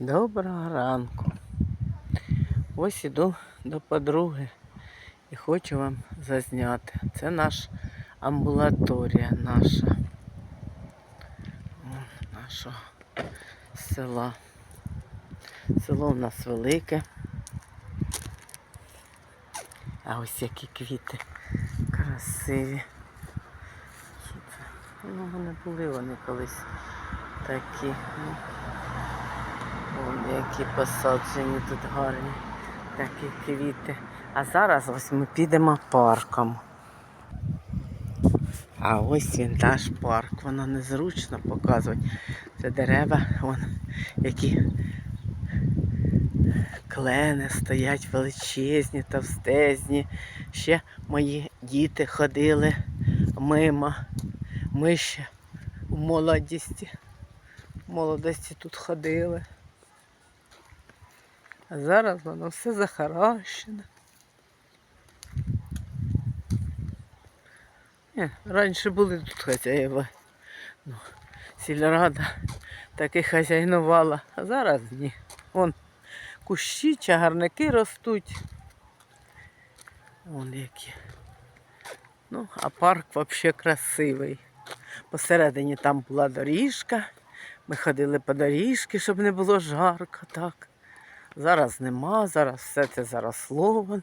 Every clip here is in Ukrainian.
Доброго ранку. Ось іду до подруги і хочу вам зазняти. Це наш амбулаторія наша. Нашого села. Село у нас велике. А ось які квіти красиві. Ну, вони були вони колись такі. Ну, які посаджені тут гарні такі квіти. А зараз ось ми підемо парком. А ось він наш парк. Воно незручно показувати. Це дерева, вон, які клени стоять величезні, товстезні. Ще мої діти ходили мимо. Ми ще в молодості. В молодості тут ходили. А зараз воно все захаращене. Ні, раніше були тут хазяїва. Ну, сільрада таки хазяйнувала, а зараз ні. Вон кущі, чагарники ростуть. Вон які. Ну, а парк взагалі красивий. Посередині там була доріжка. Ми ходили по доріжці, щоб не було жарко так. Зараз нема, зараз все це заросло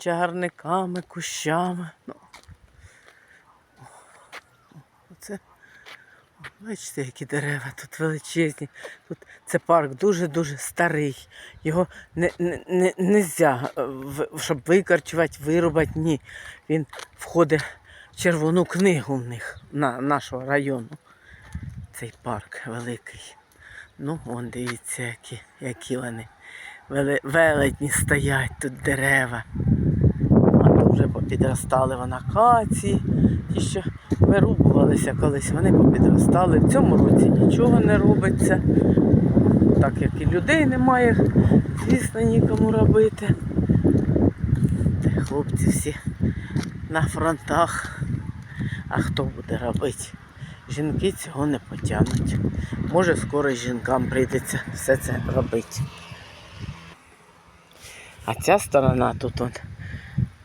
чагарниками, кущами. Ну, оце, бачите, які дерева тут величезні. Тут це парк дуже-дуже старий. Його не, не, не, нельзя, е, щоб викорчувати, вирубати. Ні. Він входить в червону книгу в них на, нашого району. Цей парк великий. Ну, вон дивіться, які, які вони. Вели, велетні стоять тут дерева. А то вже попідростали вон акації. Ті, що вирубувалися колись, вони попідростали. В цьому році нічого не робиться. Так як і людей немає, звісно, нікому робити. Та хлопці всі на фронтах. А хто буде робити? Жінки цього не потягнуть. Може, скоро жінкам прийдеться все це робити. А ця сторона тут от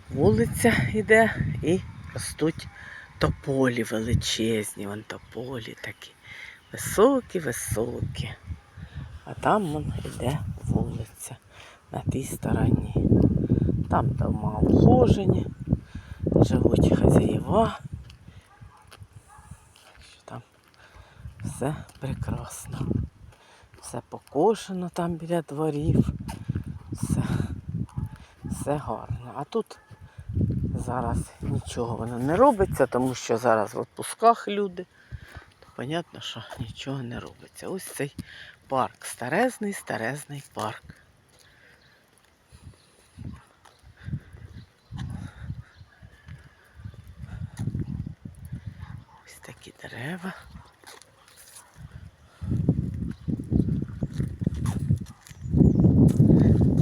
вулиця йде і ростуть тополі величезні. Вон тополі такі. Високі, високі. А там вон йде вулиця на тій стороні. Там дома обхожені, живуть хазяєва. Там все прекрасно. Все покошено там біля дворів. Все, все гарно. А тут зараз нічого воно не робиться, тому що зараз в відпусках люди. То понятно, що нічого не робиться. Ось цей парк. Старезний, старезний парк. Ось такі дерева.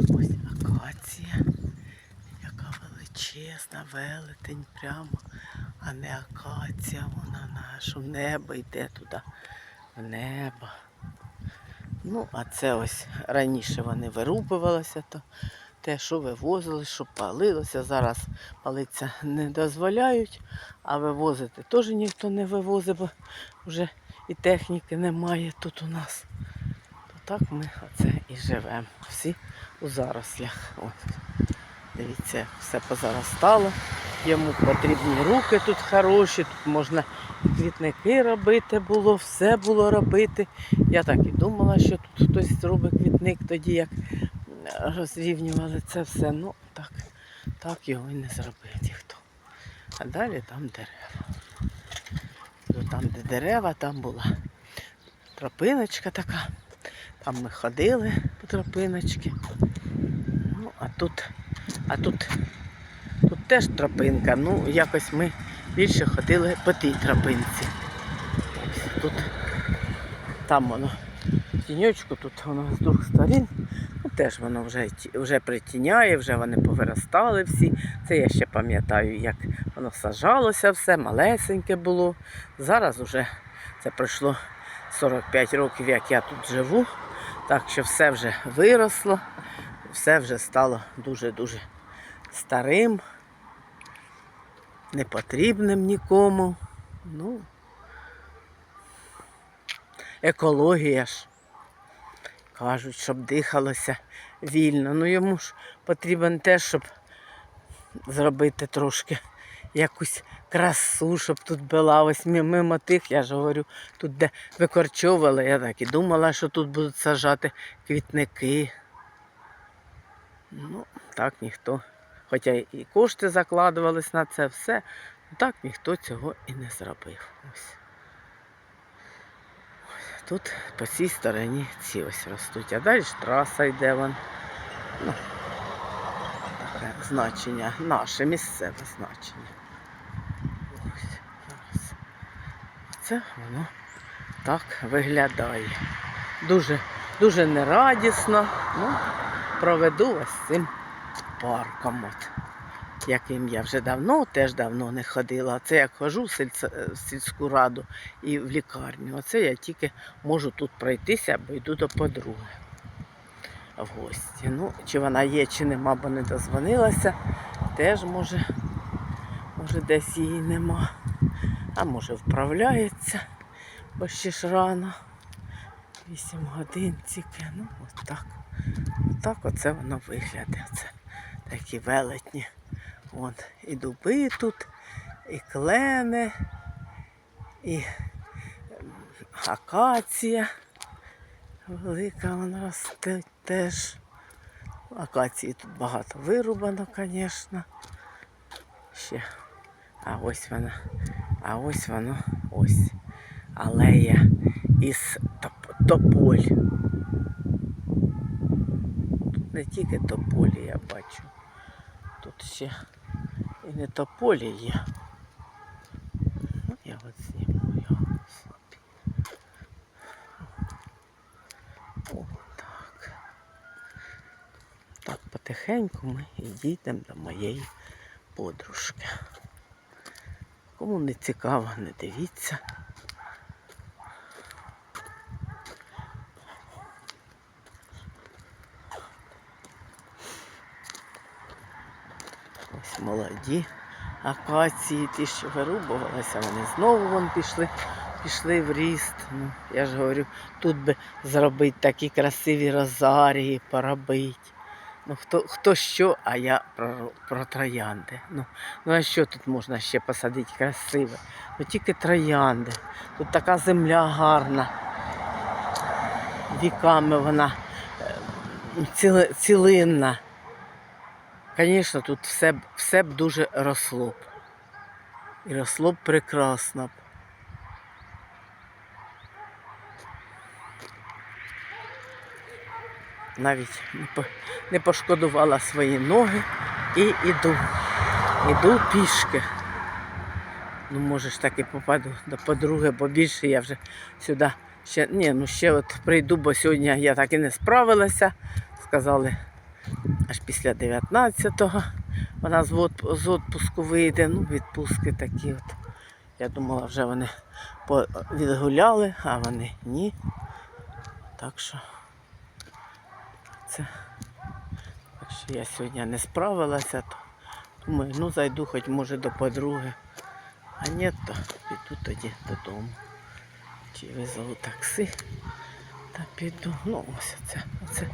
Ось акація. Яка величезна велетень прямо, а не акація, вона наша в небо йде туди, в небо. Ну, а це ось раніше вони вирубувалися, то те, що вивозили, що палилося. Зараз палиться не дозволяють, а вивозити теж ніхто не вивозить, бо вже і техніки немає тут у нас. То так ми оце і живемо. Всі у зарослях. От. Дивіться, все позаростало. Йому потрібні руки тут хороші, тут можна квітники робити було, все було робити. Я так і думала, що тут хтось зробить квітник тоді, як е, розрівнювали це все. Ну, так, так його і не зробив ніхто. А далі там дерева. Ну, Там, де дерева, там була тропиночка така. Там ми ходили по тропиночці. Ну, а тут, а тут, тут теж тропинка. Ну, якось ми більше ходили по тій тропинці. Тут, там воно тіньочку, тут воно з двох сторін. Ну, теж воно вже, вже притіняє, вже вони повиростали всі. Це я ще пам'ятаю, як воно сажалося все, малесеньке було. Зараз вже це пройшло 45 років, як я тут живу. Так що все вже виросло, все вже стало дуже-дуже старим, непотрібним нікому. Ну, екологія ж. Кажуть, щоб дихалося вільно. Ну йому ж потрібен теж, щоб зробити трошки якусь красу, щоб тут була ось мимо тих, я ж говорю, тут де викорчовували, я так і думала, що тут будуть сажати квітники. Ну, так ніхто. Хоча і кошти закладувались на це все, так ніхто цього і не зробив. Ось. Тут по цій стороні ці ось ростуть, а далі ж траса йде вон. Ну, таке значення, наше місцеве значення. Ось. Це воно так виглядає. Дуже, дуже нерадісно. Ну, проведу вас цим парком. От. Яким я вже давно, теж давно не ходила. Це як хожу в сільце- в сільську раду і в лікарню. Оце я тільки можу тут пройтися, бо йду до подруги в гості. Ну, чи вона є, чи нема, бо не дозвонилася. Теж може, може десь її нема. А може вправляється, бо ще ж рано. 8 годин тільки. Ну, отак. Отак оце воно виглядає. Такі велетні. От, і дуби тут, і клени, і акація. Велика вона росте теж. Акації тут багато вирубано, звісно. Ще. А ось вона. А ось воно ось. Алея із топ- тополь. Тут не тільки тополі я бачу. Тут ще і не тополі є. Ну, я от зніму його собі. О, так. Так, потихеньку ми і дійдемо до моєї подружки. Кому не цікаво, не дивіться. Ось молоді акації, ті, що вирубувалися, вони знову вон пішли, пішли в ріст. Ну, я ж говорю, тут би зробити такі красиві розарії, поробити. Ну, хто, хто що, а я про, про троянди. Ну, ну а що тут можна ще посадити красиве? Ну тільки троянди. Тут така земля гарна. Віками вона е, ціли, цілинна. Звісно, тут все, б- все б дуже росло б. І росло б прекрасно б. Навіть не, пошкодувала свої ноги і іду. Іду пішки. Ну, може ж так і попаду до подруги, бо більше я вже сюди ще. Ні, ну ще от прийду, бо сьогодні я так і не справилася. Сказали, аж після 19-го вона з, отпуску вийде. Ну, відпустки такі от. Я думала, вже вони відгуляли, а вони ні. Так що це. Так що я сьогодні не справилася, то думаю, ну зайду хоч може до подруги. А ні, то піду тоді додому. Чи визову такси та піду. Ну ось оце. Оце,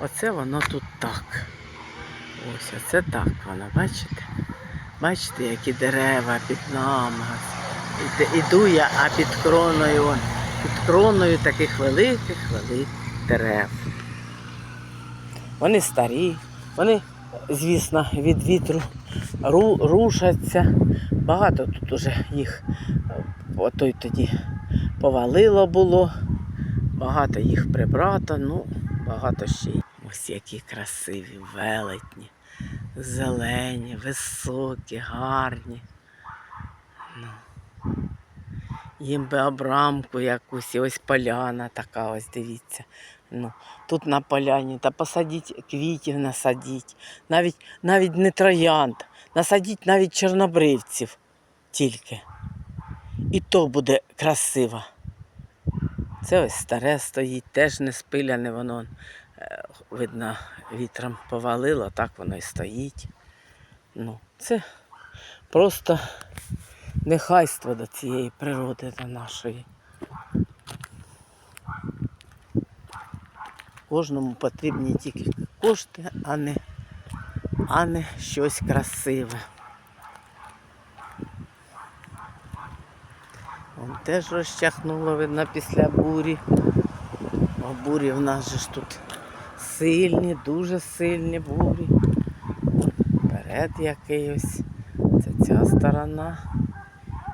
оце воно тут так. Ось оце так воно, бачите? Бачите, які дерева під нами. Іду я, а під кроною, під кроною таких великих великих дерев. Вони старі, вони, звісно, від вітру ру, рушаться. Багато тут уже їх е, отой тоді повалило було, багато їх прибрато, ну, багато ще й. Ось які красиві, велетні, зелені, високі, гарні. Ну. Їм би обрамку якусь, і ось поляна така, ось дивіться. Ну, тут на поляні, та посадіть квітів, насадіть, навіть, навіть не троянд, насадіть навіть чорнобривців тільки. І то буде красиво. Це ось старе стоїть, теж не спиляне, воно е, видно вітром повалило, так воно і стоїть. Ну, це просто нехайство до цієї природи до нашої. Кожному потрібні тільки кошти, а не, а не щось красиве. Вон теж розчахнуло, видно, після бурі. А бурі в нас же ж тут сильні, дуже сильні бурі. Вперед який ось. Це ця сторона.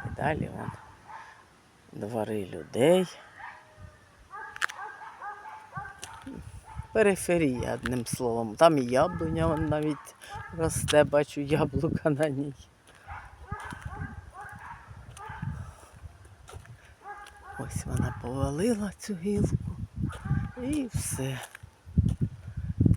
І далі вон двори людей. Периферія, одним словом. Там і яблуня навіть росте, бачу яблука на ній. Ось вона повалила цю гілку і все.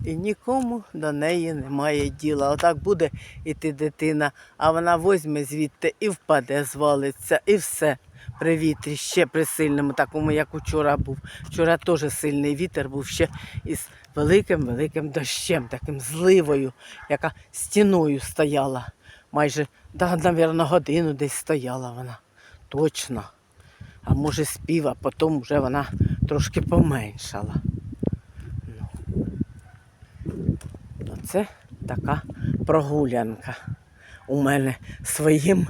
І нікому до неї немає діла. Отак буде іти дитина, а вона возьме звідти і впаде, звалиться, і все. При вітрі ще при сильному, такому, як учора був. Вчора теж сильний вітер був ще із великим-великим дощем, таким зливою, яка стіною стояла. Майже, да, мабуть, годину десь стояла вона. Точно. А може спів, а потім вже вона трошки поменшала. Ну. Оце така прогулянка у мене своїм,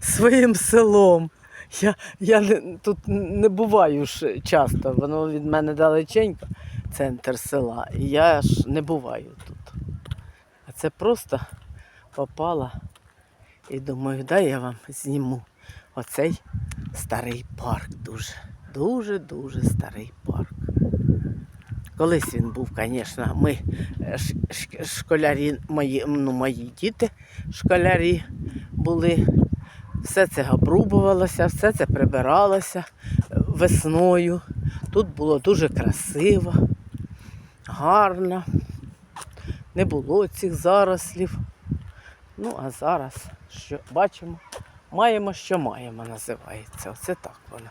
своїм селом. Я, я не, тут не буваю ж часто, воно від мене далеченько, центр села, і я ж не буваю тут. А це просто попала і думаю, дай я вам зніму оцей старий парк дуже. Дуже-дуже старий парк. Колись він був, звісно, ми е, школярі, мої, ну, мої діти, школярі були. Все це обрубувалося, все це прибиралося е, весною. Тут було дуже красиво, гарно. Не було цих зарослів. Ну, а зараз що бачимо, маємо, що маємо, називається. Оце так воно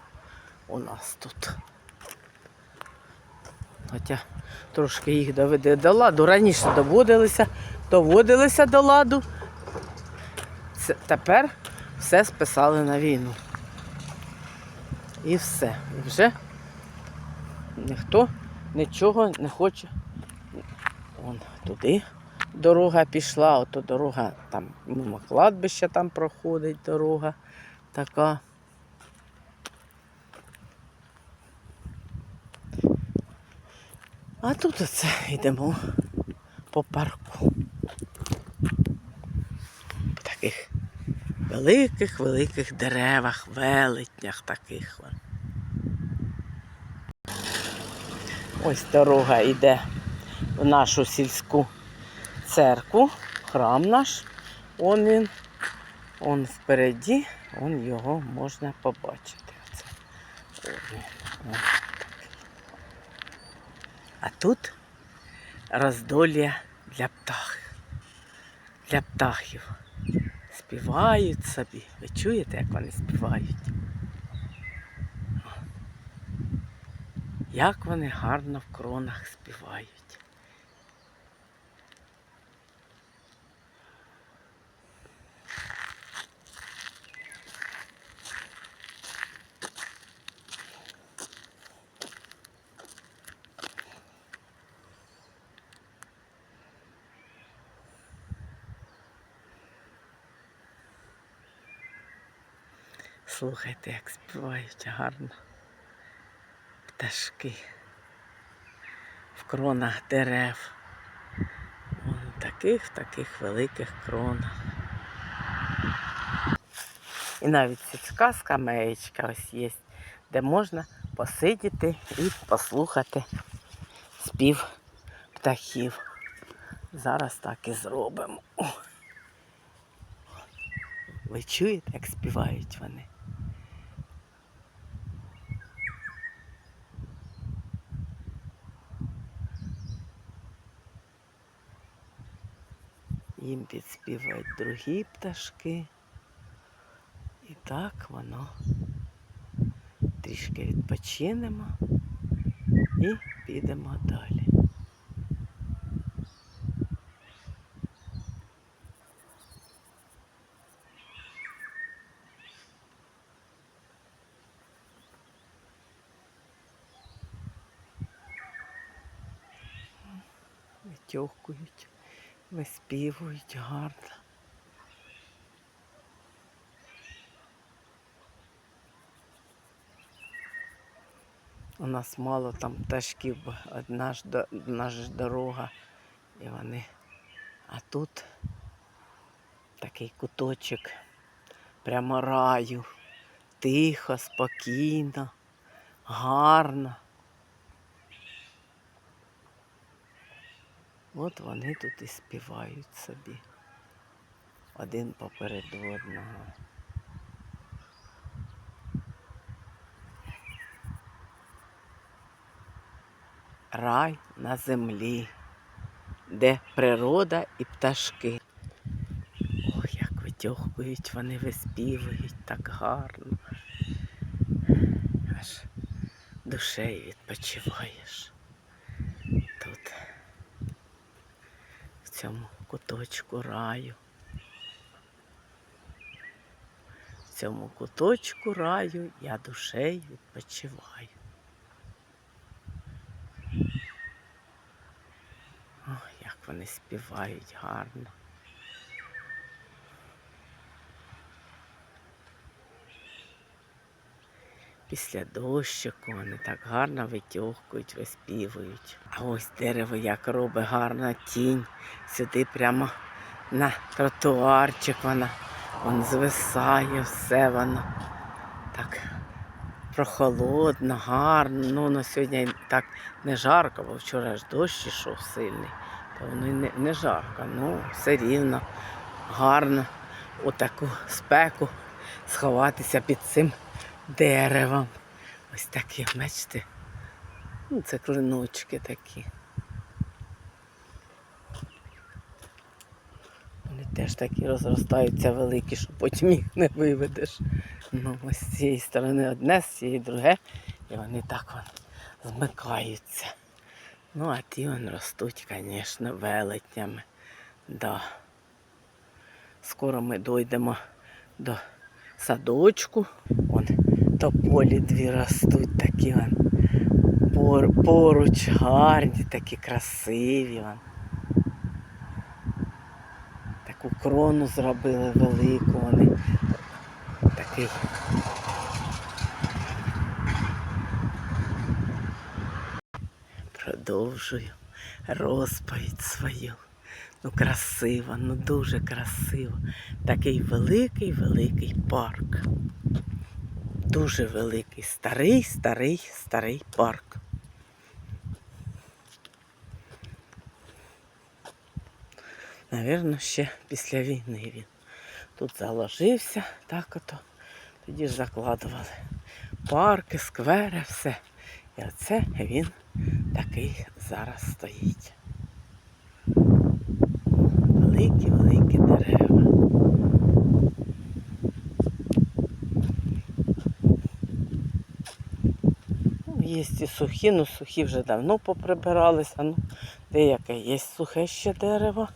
у нас тут. Хоча трошки їх доведе до ладу. Раніше доводилися, доводилися до ладу. Це, тепер все списали на війну. І все. І вже ніхто нічого не хоче. Вон туди дорога пішла, ото дорога там мимо кладбища там проходить дорога така. А тут оце йдемо по парку. В таких великих-великих деревах, велетнях таких. Ось дорога йде в нашу сільську церкву, храм наш. Он він, он впереді, он його можна побачити. Оце. А тут роздолля для птахів. Для птахів. Співають собі. Ви чуєте, як вони співають? Як вони гарно в кронах співають. Слухайте, як співають гарно. Пташки в кронах дерев. Вон таких таких великих кронах. І навіть сільська скамеєчка ось є, де можна посидіти і послухати спів птахів. Зараз так і зробимо. Ви чуєте, як співають вони? Їм підспівають другі пташки. І так воно трішки відпочинемо і підемо далі. Витьохкують, виспівують гарно. У нас мало там пташків, одна ж, одна ж дорога, і вони. А тут такий куточок, прямо раю, тихо, спокійно, гарно. От вони тут і співають собі. Один поперед одного. Рай на землі, де природа і пташки. Ох, як витьохкують, вони виспівують так гарно. Аж душею відпочиваєш. Тут, в цьому куточку раю. В цьому куточку раю я душею відпочиваю. О, як вони співають гарно. Після дощику вони так гарно витьохкують, виспівують. А ось дерево як робить гарна тінь. Сюди прямо на тротуарчик вона. Вон звисає все воно. Так прохолодно, гарно. Ну, на сьогодні так не жарко, бо вчора ж дощ ішов сильний. То воно не, не жарко. Ну, все рівно, гарно у таку спеку сховатися під цим деревом. Ось такі, бачите. Ну, це клиночки такі. Вони теж такі розростаються великі, що потім їх не виведеш. Ну, ось з цієї сторони одне, з цієї друге, і вони так вон змикаються. Ну, а ті вон ростуть, звісно, велетнями. Да. Скоро ми дійдемо до садочку. Вон тополі дві ростуть, такі вон пор- поруч гарні, такі красиві. Вон. Таку крону зробили велику вони. Такий. Продовжую розповідь свою. Ну, красиво, ну дуже красиво. Такий великий, великий парк. Дуже великий, старий, старий, старий парк. Навірно, ще після війни він тут заложився, так ото. Тоді ж закладували парки, сквери, все. І оце він такий зараз стоїть. Великі, великі дерева. Ну, Є і сухі, ну сухі вже давно поприбиралися. Ну, деяке є сухе ще дерево.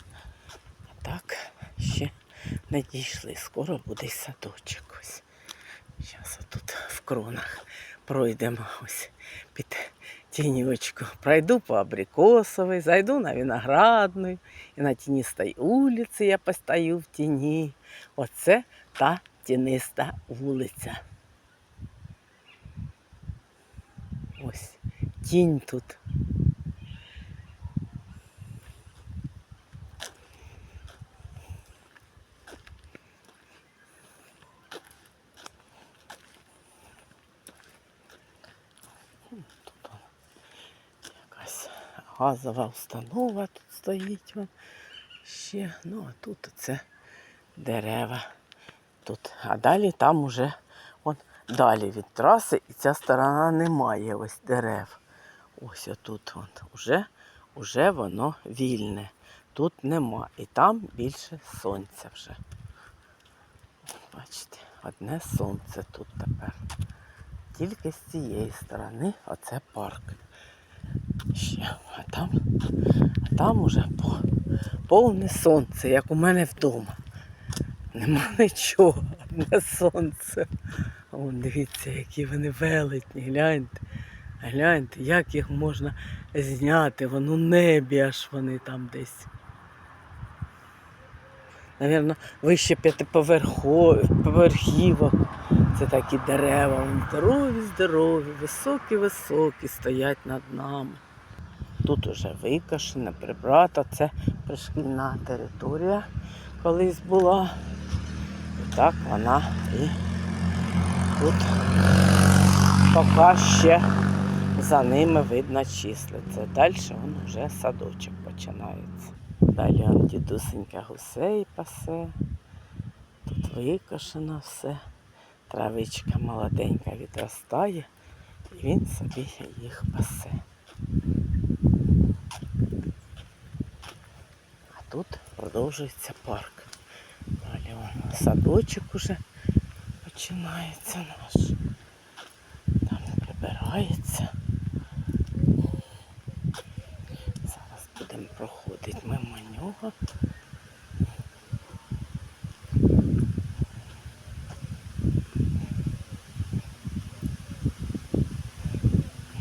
А так ще не дійшли. Скоро буде садочок. Зараз отут в кронах пройдемо ось під тіньочку. Пройду по абрикосовій, зайду на виноградну, і на тіністій вулиці я постою в тіні. Оце та тіниста вулиця. Ось тінь тут. Газова установа тут стоїть. Вон. Ще, ну а тут це дерева. Тут. А далі там уже он, далі від траси і ця сторона немає ось дерев. Ось отут от, уже, уже воно вільне. Тут нема. І там більше сонця вже. Бачите, одне сонце тут тепер. тільки з цієї сторони оце парк. Ще. А там, а там уже повне сонце, як у мене вдома. Нема нічого, одне сонце. Вон дивіться, які вони велетні, гляньте. Гляньте, як їх можна зняти, вон у небі аж вони там десь. Навірно, вище п'ятиповерхівок. Це такі дерева, здорові, здорові, високі, високі стоять над нами. Тут уже викашена, прибрата, це пришкільна територія колись була. І так вона і тут поки ще за ними видно числиться. Далі він вже садочок починається. Далі он дідусенька гусей пасе. Тут викошено все. Травичка молоденька відростає, і він собі їх пасе. А тут продовжується парк. Далі вон садочок уже починається наш. Там прибирається. Зараз будемо проходити мимо нього.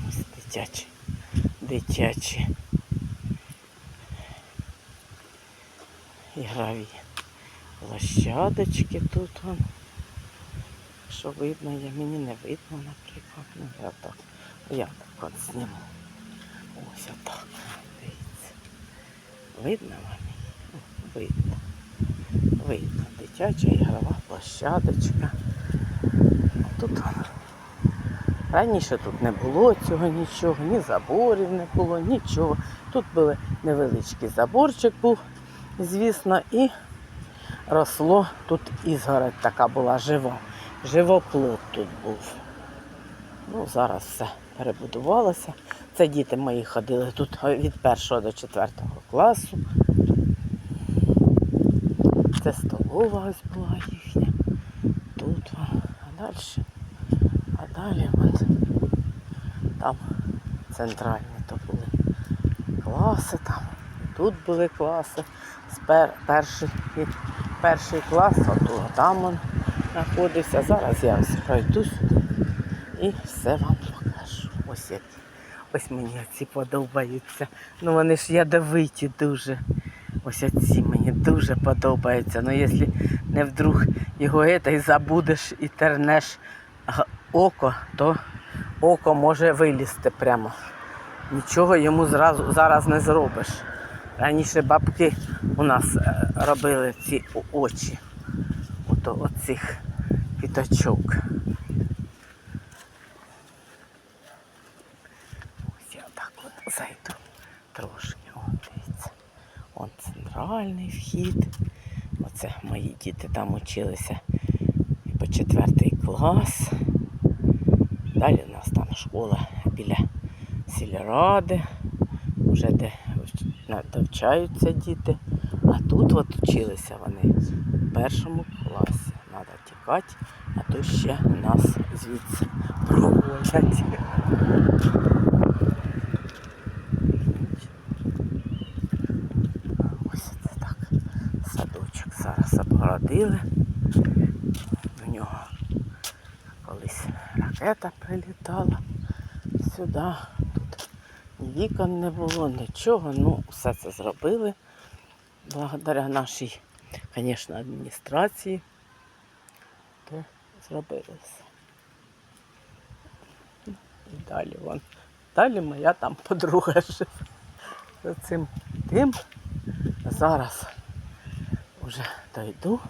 Ось дитячі, дитячі ігрові площадочки тут вон. Що видно, я мені не видно, наприклад. Ну я так. Я так от зніму. Ось отак. Видно вам? Видно. Видно. Дитяча ігрова площадочка. Тут вона. Раніше тут не було цього нічого, ні заборів не було, нічого. Тут були невеличкий заборчик був, звісно, і росло тут ізгородь така була жива. Живоплод тут був. Ну, зараз все перебудувалося. Це діти мої ходили тут від першого до четвертого класу. Це столова ось була їхня. Тут, а далі. А далі от, там центральні то були класи там. Тут були класи. Пер, перший, перший клас, то там он знаходився. Зараз я ось пройду сюди і все вам покажу. Ось. Ось мені ці подобаються. Ну вони ж ядовиті дуже. Ось оці мені дуже подобаються. Ну якщо не вдруг його і забудеш і тернеш око, то око може вилізти прямо. Нічого йому зразу зараз не зробиш. Раніше бабки у нас е, робили ці очі. Ото оцих квіточок. Ось я так от зайду трошки. О, дивіться. Он центральний вхід. Оце мої діти там училися по четвертий клас. Далі у нас там школа біля сільради, вже де навчаються діти. А тут от вчилися вони в першому класі. Треба тікати, а то ще нас звідси проводять. Ось це так. Садочок обгородили. До нього колись ракета прилітала сюди. Тут вікон не було, нічого. Ну, все це зробили. Благодаря нашій, звісно, адміністрації. То зробили все. І далі вон. Далі моя там подруга живе. За цим тим. Зараз вже дойду.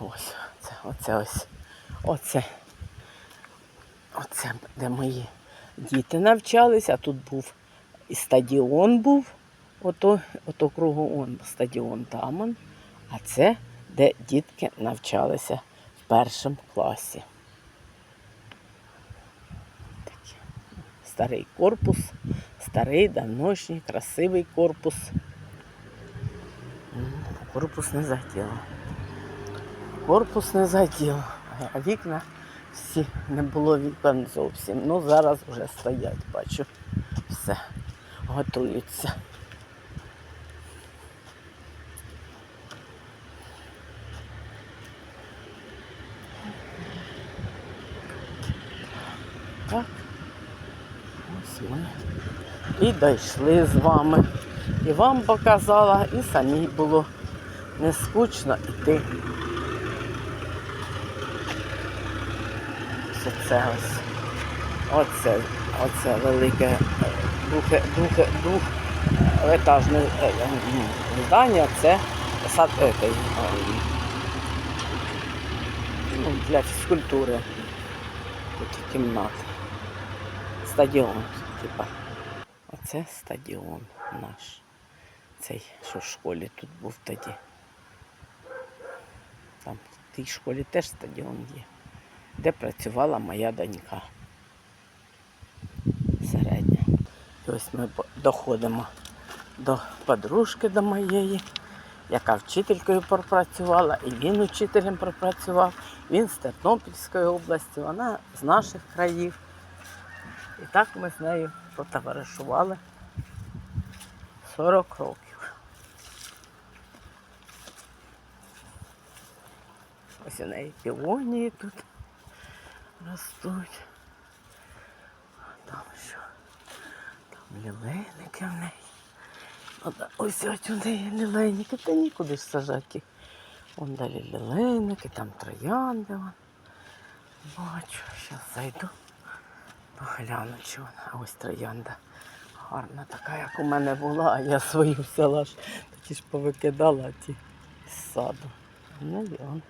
Ось це, оце ось. Оце. Оце, де мої діти навчалися. а Тут був і стадіон був. Ото, ото кругом стадіон там. он. А це, де дітки навчалися в першому класі. Такий Старий корпус, старий, давношній, красивий корпус. Корпус не заділо. Корпус не заділо. А вікна всі не було вікон зовсім. Ну зараз вже стоять, бачу. Все, готуються. Так. Ось ми і дійшли з вами. І вам показала, і самій було не скучно йти. Ось це ось. Оце, оце велике е, дух, дух, дух етажне е, здання, це сад етий, е, ну, для фізкультури. Тут кімната. Стадіон, типа. Оце стадіон наш. Цей, що в школі тут був тоді. Там в тій школі теж стадіон є, де працювала моя донька. Середня. І ось ми доходимо до подружки до моєї, яка вчителькою пропрацювала, і він учителем пропрацював. Він з Тернопільської області, вона з наших країв. І так ми з нею потоваришували 40 років. Ось у неї піонії тут ростуть. Там що? Там лілейники в неї. Ось ось у неї лілейники, та нікуди ж сажати. Вон далі лілейники, там троянди. Вон. Бачу, зараз зайду. Погляну, чи вона. Ось троянда. Гарна така, як у мене була, а я свою взяла ж. Такі ж повикидала ті з саду. Ну і он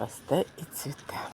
росте і цвіте.